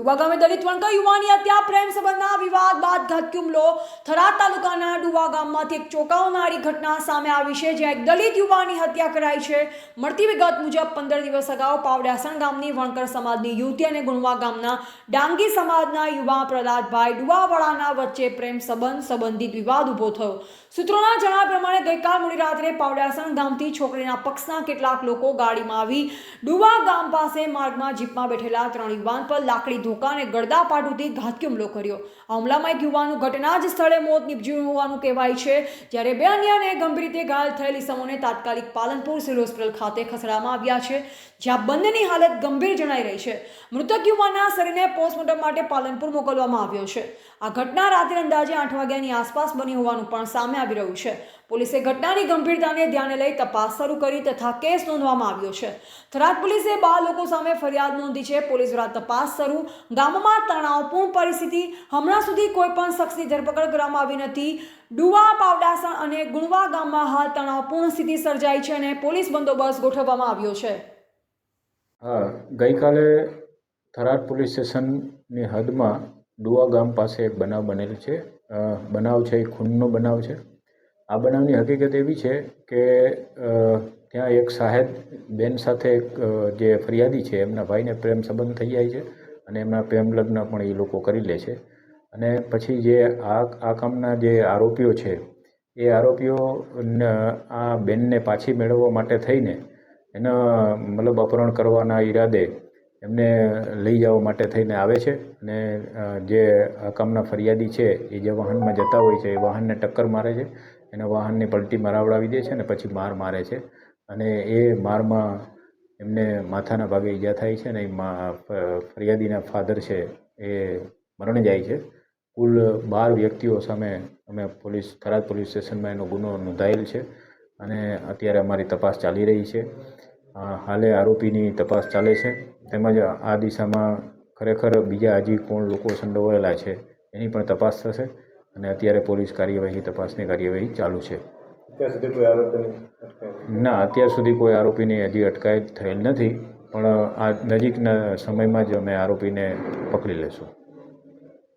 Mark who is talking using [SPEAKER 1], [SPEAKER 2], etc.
[SPEAKER 1] ડુબા ગામે દલિત વણકર યુવાની હત્યા પ્રેમ સંબંધના વિવાદ ઘાતકી હુમલો થરાદ તાલુકાના ડુવા ગામમાંથી એક ચોંકાવનારી ઘટના સામે આવી છે, જ્યાં એક દલિત યુવાની હત્યા કરાઈ છે. મળતી વિગત મુજબ પંદર દિવસ અગાઉ પાવડાસણ ગામની વણકર સમાજની યુવતી અને ગુણવા ગામના ડાંગી સમાજના યુવા પ્રહલાદભાઈ ડુવાવાળાના વચ્ચે પ્રેમ સંબંધ સંબંધિત વિવાદ ઊભો થયો. સૂત્રોના જણાવ્યા પ્રમાણે ગઈકાલ મોડી રાત્રે પાવડાસણ ગામથી છોકરીના પક્ષના કેટલાક લોકો ગાડીમાં આવી ડુવા ગામ પાસે માર્ગમાં જીપમાં બેઠેલા ત્રણ યુવાન પર લાકડી, ધોકા અને ગળદા પાટુથી ઘાતકી હુમલો કર્યો. આ હુમલામાં એક યુવાનનું ઘટના જ સ્થળે મોત નીપજ્યું હોવાનું કહેવાય છે. જ્યારે બે અન્યને ગંભીર રીતે ઘાયલ થયેલ ઇસમોને તાત્કાલિક પાલનપુર સિવિલ હોસ્પિટલ ખાતે ખસેડવામાં આવ્યા છે, જ્યાં બંનેની હાલત ગંભીર જણાઈ રહી છે. મૃતક યુવાનના શરીરને પોસ્ટમોર્ટમ માટે પાલનપુર મોકલવામાં આવ્યો છે. આ ઘટના રાત્રે અંદાજે આઠ વાગ્યાની આસપાસ બની હોવાનું પણ સામે આવી રહ્યું છે. પોલીસે ઘટનાની ગંભીરતાને ધ્યાને લઈ તપાસ શરૂ કરી તથા કેસ નોંધવામાં આવ્યો છે. થરાદ પોલીસે બાર લોકો સામે ફરિયાદ નોંધી છે. પોલીસ દ્વારા તપાસ શરૂ. ગામમાં તણાવપૂર્ણ પરિસ્થિતિ. હમણાં સુધી કોઈ પણ શખ્સની ધરપકડ કરવામાં આવી નથી. ડુવા, પાવડાસણ અને ગુણવા ગામમાં હાલ તણાવપૂર્ણ સ્થિતિ સર્જાઈ છે અને પોલીસ બંદોબસ્ત ગોઠવવામાં આવ્યો છે.
[SPEAKER 2] હા, ગઈકાલે થરાદ પોલીસ સ્ટેશનની હદમાં ડુવા ગામ પાસે એક બનાવ બનેલ છે. બનાવ છે એ ખૂનનો બનાવ છે. આ બનાવની હકીકત એવી છે કે ત્યાં એક સાહેબ બેન સાથે એક જે ફરિયાદી છે, એમના ભાઈને પ્રેમ સંબંધ થઈ જાય છે અને એમના પ્રેમ લગ્ન પણ એ લોકો કરી લે છે. અને પછી જે આ આ કામના જે આરોપીઓ છે, એ આરોપીઓ આ બેનને પાછી મેળવવા માટે થઈને એના મતલબ અપહરણ કરવાના ઈરાદે એમને લઈ જવા માટે થઈને આવે છે. અને જે આ કામના ફરિયાદી છે, એ જે વાહનમાં જતા હોય છે, એ વાહનને ટક્કર મારે છે. એના વાહનને પલટી મરાવડાવી દે છે અને પછી માર મારે છે. અને એ મારમાં એમને માથાના ભાગે ઈજા થાય છે અને એ ફરિયાદીના ફાધર છે એ મરણ જાય છે. કુલ બાર વ્યક્તિઓ સામે અમે પોલીસ, થરાદ પોલીસ સ્ટેશનમાં એનો ગુનો નોંધાયેલ છે અને અત્યારે અમારી તપાસ ચાલી રહી છે. હાલે આરોપીની તપાસ ચાલે છે. તેમજ આ દિશામાં ખરેખર બીજા હજી કોણ લોકો સંડોવાયેલા છે એની પણ તપાસ થશે. અને અત્યારે પોલીસ કાર્યવાહી તપાસની કાર્યવાહી ચાલુ છે. ના અત્યાર સુધી કોઈ આરોપીની હજી અટકાયત થયેલ નથી પણ આ નજીકના સમયમાં જ અમે આરોપીને પકડી લેશું.